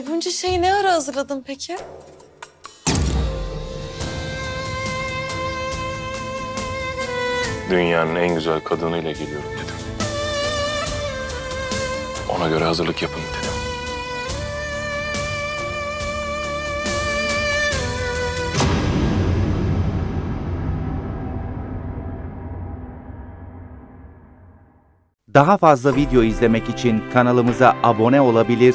bunca şeyi ne ara hazırladın peki? Dünyanın en güzel kadınıyla geliyorum dedim. Ona göre hazırlık yapın dedim. Daha fazla video izlemek için kanalımıza abone olabilir,